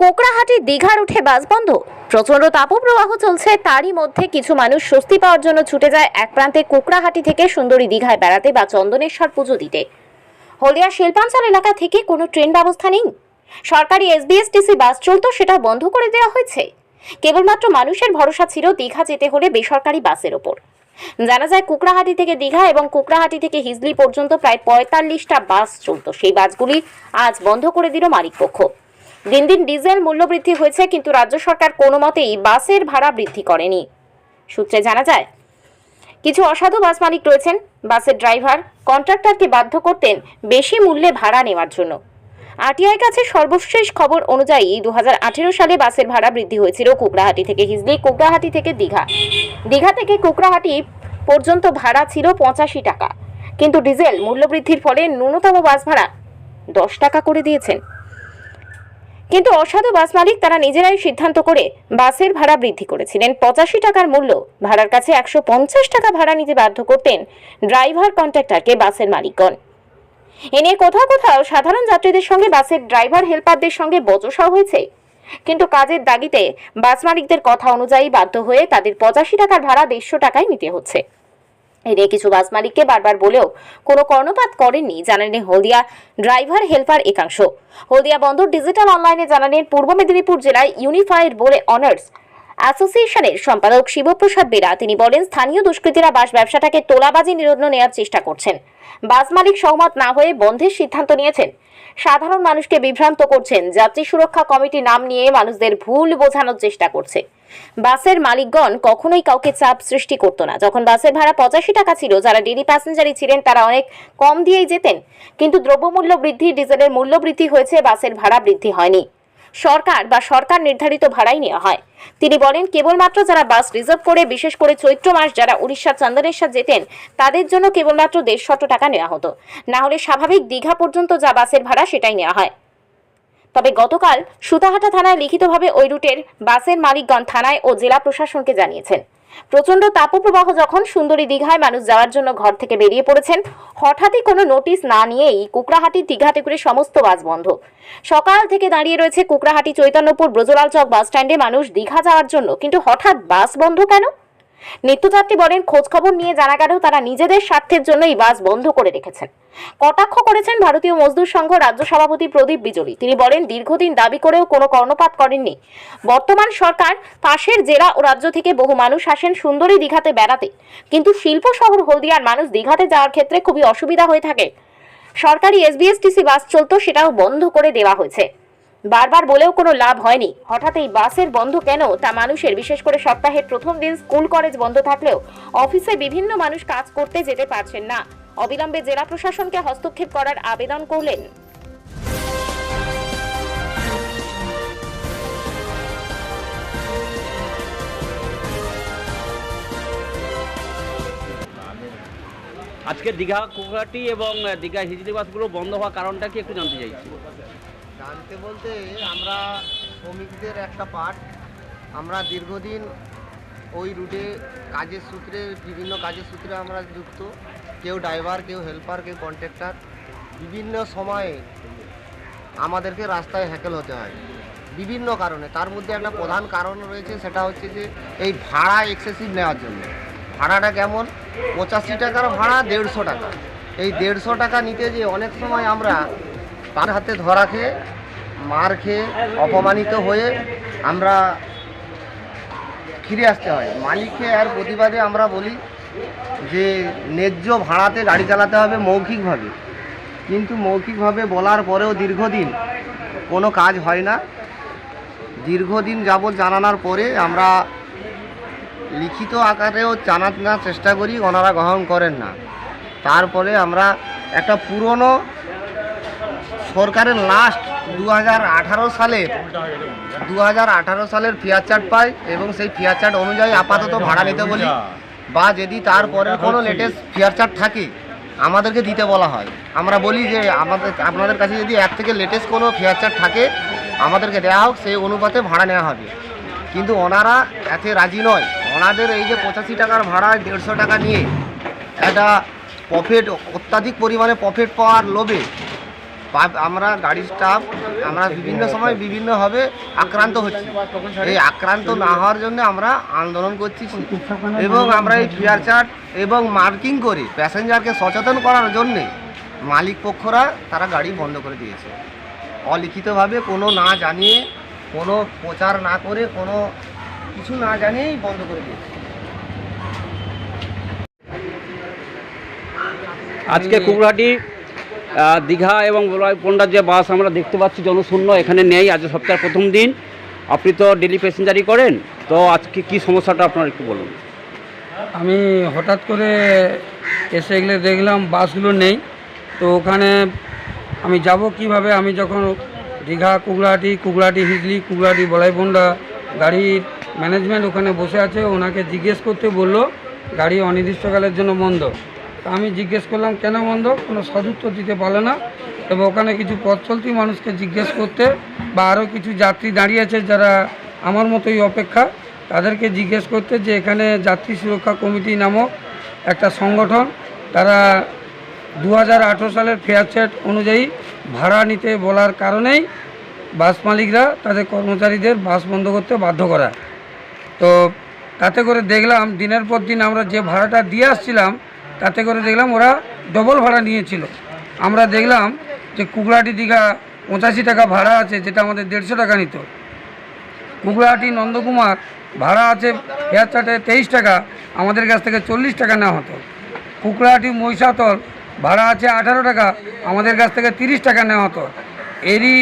কোকড়াহাটি দীঘার উঠে বাস বন্ধ। প্রচণ্ড তাপপ্রবাহ চলছে, তারই মধ্যে কিছু মানুষ স্বস্তি পাওয়ার জন্য ছুটে যায় এক প্রান্তে কোকড়াহাটি থেকে সুন্দরী দীঘায় বেড়াতে বা চন্দনেশ্বর পুজো দিতে। হলিয়া শিল্পাঞ্চল এলাকা থেকে কোনো ট্রেন ব্যবস্থা নেই। সরকারি এসবিএসটিসি বাস চলতো, সেটা বন্ধ করে দেওয়া হয়েছে। কেবলমাত্র মানুষের ভরসা ছিল দীঘা যেতে হলে বেসরকারি বাসের ওপর। জানা যায়, কুকড়াহাটি থেকে দীঘা এবং কুকড়াহাটি থেকে হিজলি পর্যন্ত প্রায় পঁয়তাল্লিশটা বাস চলত। সেই বাসগুলি আজ বন্ধ করে দিল মালিকপক্ষ। দিন দিন ডিজেল মূল্যবৃদ্ধি হয়েছে, কিন্তু রাজ্য সরকার কোনো মতেই বাসের ভাড়া বৃদ্ধি করেনি। সূত্রে জানা যায়, কিছু অসাধু বাস মালিক রয়েছেন। বাসের ড্রাইভার, কন্ট্রাক্টরকে বাধ্য করতেন বেশি মূল্যে ভাড়া নেওয়ার জন্য। আরটিআই কাছে সর্বশেষ খবর অনুযায়ী দু হাজার আঠেরো সালে বাসের ভাড়া বৃদ্ধি হয়েছিল কুকড়াহাটি থেকে হিজলি, কুকড়াহাটি থেকে দীঘা। দীঘা থেকে কুকড়াহাটি পর্যন্ত ভাড়া ছিল পঁচাশি টাকা, কিন্তু ডিজেল মূল্যবৃদ্ধির ফলে ন্যূনতম বাস ভাড়া দশ টাকা করে দিয়েছেন। কিন্তু অসাধু বাস মালিক তারা নিজেরাই সিদ্ধান্ত করে বাসের ভাড়া বৃদ্ধি করেছিলেন। পঁচাশি টাকার মূল্য। ভাড়ার কাছে একশো পঞ্চাশ টাকা ভাড়া নিতে বাধ্য করতেন ড্রাইভার কন্ট্রাক্টরকে বাসের মালিকগণ। এ নিয়ে কোথাও কোথাও সাধারণ যাত্রীদের সঙ্গে বাসের ড্রাইভার হেল্পারদের সঙ্গে বচসা হয়েছে। কিন্তু কাজের দাগিতে বাস মালিকদের কথা অনুযায়ী বাধ্য হয়ে তাদের পঁচাশি টাকার ভাড়া দেড়শো টাকায় নিতে হচ্ছে। এর কিছু বাস মালিককে বারবার বলেও কোনো কর্ণপাত করেননি, জানালেন হলদিয়া ড্রাইভার হেল্পার একাংশ। হলদিয়া বন্দর ডিজিটাল অনলাইনে জানালেন, পূর্ব মেদিনীপুর জেলায় ইউনিফাইড বলে অনার্স অ্যাসোসিয়েশনের সম্পাদক শিবপ্রসাদ বেরা, তিনি বলেন, স্থানীয় দুষ্কৃতীরা বাস ব্যবসাটাকে তোলাবাজি নিরোধন নেওয়ার চেষ্টা করছেন। বাস মালিক সহমত না হয়ে বন্ধের সিদ্ধান্ত নিয়েছেন। সাধারণ মানুষকে বিভ্রান্ত করছেন। যাত্রী সুরক্ষা কমিটি নাম নিয়ে মানুষদের ভুল বোঝানোর চেষ্টা করছে। বাসের মালিকগণ কখনোই কাউকে চাপ সৃষ্টি করতো না। যখন বাসের ভাড়া পঁচাশি টাকা ছিল, যারা ডেলি প্যাসেঞ্জারই ছিলেন, তারা অনেক কম দিয়েই যেতেন। কিন্তু দ্রব্যমূল্য বৃদ্ধি, ডিজেলের মূল্য বৃদ্ধি হয়েছে, বাসের ভাড়া বৃদ্ধি হয়নি। সরকার বা সরকার নির্ধারিত ভাড়াই নেওয়া হয়। তিনি বলেন, কেবলমাত্র যারা বাস রিজার্ভ করে, বিশেষ করে চৈত্র মাস যারা উড়িষ্যা চন্দনেশ্বর যেতেন, তাদের জন্য কেবলমাত্র দেড়শত টাকা নেওয়া হতো। না হলে স্বাভাবিক দীঘা পর্যন্ত যা বাসের ভাড়া, সেটাই নেওয়া হয়। তবে গতকাল সুতাহাটা থানায় লিখিতভাবে ওই রুটের বাসের মালিকগণ থানায় ও জেলা প্রশাসনকে জানিয়েছেন। প্রচণ্ড তাপপ্রবাহ যখন সুন্দরী দীঘায় মানুষ যাওয়ার জন্য ঘর থেকে বেরিয়ে পড়েছেন, হঠাৎই কোনো নোটিশ না নিয়েই কুকরাহাটি দীঘাতে করে সমস্ত বাস বন্ধ। সকাল থেকে দাঁড়িয়ে রয়েছে কুকরাহাটি চৈতন্যপুর ব্রজলাল চক বাস স্ট্যান্ডে মানুষ দীঘা যাওয়ার জন্য, কিন্তু হঠাৎ বাস বন্ধ কেন? নিত্যযাত্রী বলেন খোঁজ খবর নিয়ে জানা গেল তারা নিজেদের স্বার্থের জন্য এই বাস বন্ধ করে রেখেছেন। কটাক্ষ করেছেন ভারতীয় মজদুর সংঘ রাজ্য সভাপতি প্রদীপ বিজলি। তিনি বলেন, দীর্ঘদিন দাবি করেও কোনো কর্ণপাত করেননি। বর্তমান সরকার পাশের জেলা ও রাজ্য থেকে বহু মানুষ আসেন সুন্দরী দীঘাতে বেড়াতে। কিন্তু শিল্প শহর হলদিয়ার মানুষ দীঘাতে যাওয়ার ক্ষেত্রে খুবই অসুবিধা হয়ে থাকে। সরকারি এসবিএসটিসি বাস চলতো, সেটাও বন্ধ করে দেওয়া হয়েছে। বারবার বলেও কোনো লাভ হয়নি। হঠাৎ এই বাসের বন্ধ কেন? তা মানুষের, বিশেষ করে সপ্তাহের প্রথম দিন স্কুল, কলেজ বন্ধ থাকলেও অফিসে বিভিন্ন মানুষ কাজ করতে যেতে পারছেন না। অবিলম্বে জেলা প্রশাসনকে হস্তক্ষেপ করার আবেদন করলেন। আজকে দীঘা কুকরাটি এবং দীঘা হিজলি বাসগুলো বন্ধ হওয়ার কারণটা কি একটু জানতে চাইছি। জানতে বলতে আমরা শ্রমিকদের একটা পার্ট আমরা দীর্ঘদিন ওই রুটে কাজের সূত্রে, বিভিন্ন কাজের সূত্রে আমরা যুক্ত। কেউ ড্রাইভার, কেউ হেল্পার, কেউ কন্ট্রাক্টর। বিভিন্ন সময়ে আমাদেরকে রাস্তায় হ্যাকেল হতে হয়। বিভিন্ন কারণে। তার মধ্যে একটা প্রধান কারণ রয়েছে, সেটা হচ্ছে যে এই ভাড়া এক্সেসিভ নেওয়ার জন্য। ভাড়াটা কেমন? পঁচাশি টাকার ভাড়া, দেড়শো টাকা। এই দেড়শো টাকা নিতে যে অনেক সময় আমরা তার হাতে ধরা খেয়ে মার খেয়ে অপমানিত হয়ে আমরা ফিরে আসতে হয়। মালিককে আর প্রতিবাদে আমরা বলি যে, ন্যায্য ভাড়াতে গাড়ি চালাতে হবে মৌখিকভাবে। কিন্তু মৌখিকভাবে বলার পরেও দীর্ঘদিন কোনো কাজ হয় না। দীর্ঘদিন যাবৎ জানানোর পরে আমরা লিখিত আকারেও জানানোর চেষ্টা করি, ওনারা গ্রহণ করেন না। তারপরে আমরা একটা পুরনো সরকারের লাস্ট দু সালের দু সালের ফিয়ার চার্ট পাই এবং সেই ফিয়ার চার্ট অনুযায়ী আপাতত ভাড়া নিতে বলি বা যদি তারপরে কোনো লেটেস্ট ফিয়ার চার্ট থাকে আমাদেরকে দিতে বলা হয়। আমরা বলি যে আমাদের আপনাদের কাছে যদি এক থেকে লেটেস্ট কোনো ফিয়ার চার্ট থাকে আমাদেরকে দেওয়া হোক সেই অনুপাতে ভাড়া নেওয়া হবে। কিন্তু ওনারা এতে রাজি নয়। ওনাদের এই যে পঁচাশি টাকার ভাড়া দেড়শো টাকা নিয়ে একটা প্রফিট অত্যাধিক পরিমাণে প্রফিট পাওয়ার লোভে আমরা গাড়ির স্টাফ আমরা বিভিন্ন সময় বিভিন্নভাবে আক্রান্ত হচ্ছি। এই আক্রান্ত না হওয়ার জন্য আমরা আন্দোলন করছি। এবং আমরা এই ফিয়ার চার্ট এবং মার্কিং করে প্যাসেঞ্জারকে সচেতন করার জন্যে মালিক পক্ষরা তারা গাড়ি বন্ধ করে দিয়েছে। অলিখিতভাবে কোনো না জানিয়ে কোনো প্রচার না করে কোনো কিছু না জানিয়েই বন্ধ করে দিয়েছে। আজকে আহ, দীঘা এবং পন্ডার যে বাস আমরা দেখতে পাচ্ছি, জনশূন্য এখানে নেই, আজ সপ্তাহের প্রথম দিন। আপনি তো ডেলি প্যাসেঞ্জারই করেন, তো আজকে কি সমস্যাটা আপনার একটু বলুন। আমি হঠাৎ করে এসে গেলে দেখলাম, বাসগুলো নেই, তো ওখানে আমি যাব কীভাবে? আমি যখন দীঘা, কুগলাহাটি কুগলাহাটি হিজলি, কুগলাহাটি বলাইপন্ডা গাড়ির ম্যানেজমেন্ট ওখানে বসে আছে, ওনাকে জিজ্ঞেস করতে বলল, গাড়ি অনির্দিষ্টকালের জন্য বন্ধ। তা আমি জিজ্ঞেস করলাম, কেন বন্ধ? কোনো সদুত্তর দিতে পারল না? তবে ওখানে কিছু পথ চলতি মানুষকে জিজ্ঞেস করতে বা আরও কিছু যাত্রী দাঁড়িয়ে আছে যারা আমার মতোই অপেক্ষা, তাদেরকে জিজ্ঞেস করতে যে এখানে যাত্রী সুরক্ষা কমিটি নামক একটা সংগঠন, তারা দু হাজার আঠেরো সালের ফেয়ার চ্যাট অনুযায়ী ভাড়া নিতে বলার কারণেই বাস মালিকরা তাদের কর্মচারীদের বাস বন্ধ করতে বাধ্য করা। তো তাতে করে দেখলাম, দিনের পর দিন আমরা যে ভাড়াটা দিয়ে আসছিলাম তাতে করে দেখলাম ওরা ডবল ভাড়া নিয়েছিল। আমরা দেখলাম যে কুকড়াহাটি দীঘা পঁচাশি টাকা ভাড়া আছে, যেটা আমাদের দেড়শো টাকা নিত। কুকড়াহাটি নন্দকুমার ভাড়া আছে হেয়ার চার্টে তেইশ টাকা, আমাদের কাছ থেকে চল্লিশ টাকা নেওয়া হতো। কুকড়াহাটি মহিষাতল ভাড়া আছে আঠারো টাকা, আমাদের কাছ থেকে তিরিশ টাকা নেওয়া হতো। এরই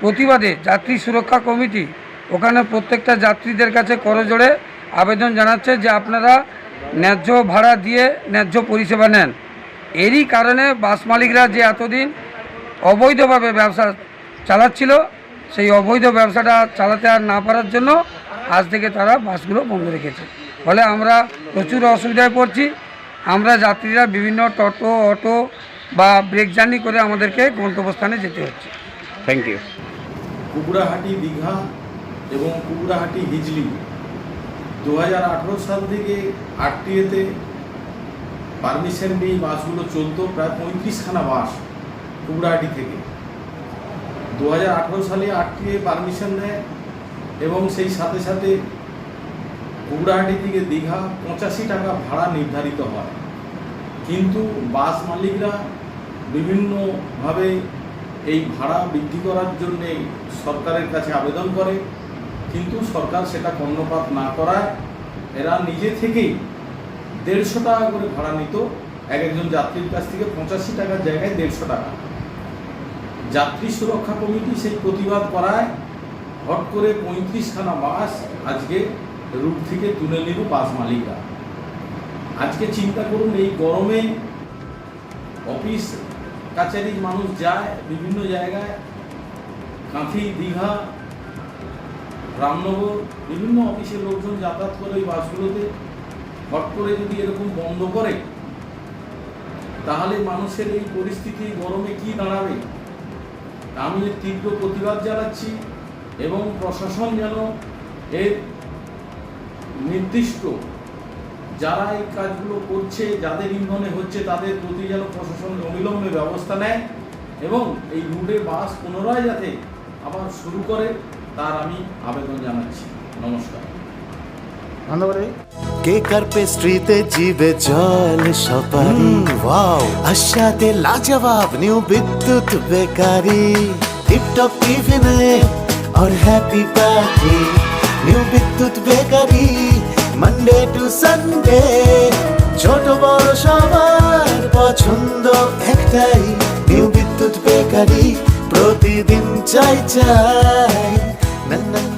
প্রতিবাদে যাত্রী সুরক্ষা কমিটি ওখানে প্রত্যেকটা যাত্রীদের কাছে করজোড়ে আবেদন জানাচ্ছে যে আপনারা ন্যায্য ভাড়া দিয়ে ন্যায্য পরিষেবা নেন। এরই কারণে বাস মালিকরা যে এতদিন অবৈধভাবে ব্যবসা চালাচ্ছিল সেই অবৈধ ব্যবসাটা চালাতে আর না পারার জন্য আজ থেকে তারা বাসগুলো বন্ধ রেখেছে। ফলে আমরা প্রচুর অসুবিধায় পড়ছি। আমরা যাত্রীরা বিভিন্ন টোটো অটো বা ব্রেক জার্নি করে আমাদেরকে গন্তব্যস্থানে যেতে হচ্ছে। থ্যাংক ইউ কুকুরাহাটি দীঘা এবং কুকুরাহাটি হিজলি। দু হাজার আঠেরো সাল থেকে আরটিএতে পারমিশন নিয়ে বাসগুলো চলতো প্রায় পঁয়ত্রিশখানা বাস কুকুরাহাটি থেকে। দু সালে আরটিএ পারমিশন নেয় এবং সেই সাথে সাথে কুকুরাহাটি থেকে দীঘা পঁচাশি টাকা ভাড়া নির্ধারিত হয়। কিন্তু বাস মালিকরা বিভিন্নভাবে এই ভাড়া বৃদ্ধি করার জন্যে সরকারের কাছে আবেদন করে। কিন্তু সরকার সেটা কর্ণপাত না করায় এরা নিজে থেকেই দেড়শো টাকা করে ভাড়া নিত। এক একজন যাত্রীর কাছ থেকে পঁচাশি টাকার জায়গায় দেড়শো টাকা। যাত্রী সুরক্ষা কমিটি সেই প্রতিবাদ করায়, হট করে পঁয়ত্রিশখানা বাস আজকে রুট থেকে তুলে নিল বাস মালিকরা। আজকে চিন্তা করুন, এই গরমে অফিস কাছারির মানুষ যায়, বিভিন্ন জায়গায়, কাঁথি, দীঘা রামনগর বিভিন্ন অফিসের লোকজন যাতায়াত করে ওই বাসগুলোতে হট করে যদি এরকম বন্ধ করে, তাহলে মানুষের এই পরিস্থিতি গরমে কি দাঁড়াবে? আমি তীব্র প্রতিবাদ জানাচ্ছি এবং প্রশাসন যেন এর নির্দিষ্ট যারা এই কাজগুলো করছে, যাদের ইন্ধনে হচ্ছে, তাদের প্রতি যেন প্রশাসন অবিলম্বে ব্যবস্থা নেয় এবং এই রুটে বাস পুনরায় যাতে আবার শুরু করে। তার আমি আবেদন জানাচ্ছি নমস্কার ধন্যবাদ কেকার পেস্ট্রিতে জিবে জল সপারি ওয়াও আশাতে লাজবাব নিউ বিদ্যুৎ বেকারি টিপটপ টিফিনে और happy party new Bidyut bakery Monday to Sunday ছোট বড় সবার পছন্দ একটাই নিউ বিদ্যুৎ বেকারি প্রতিদিন চাই চাই 冷冷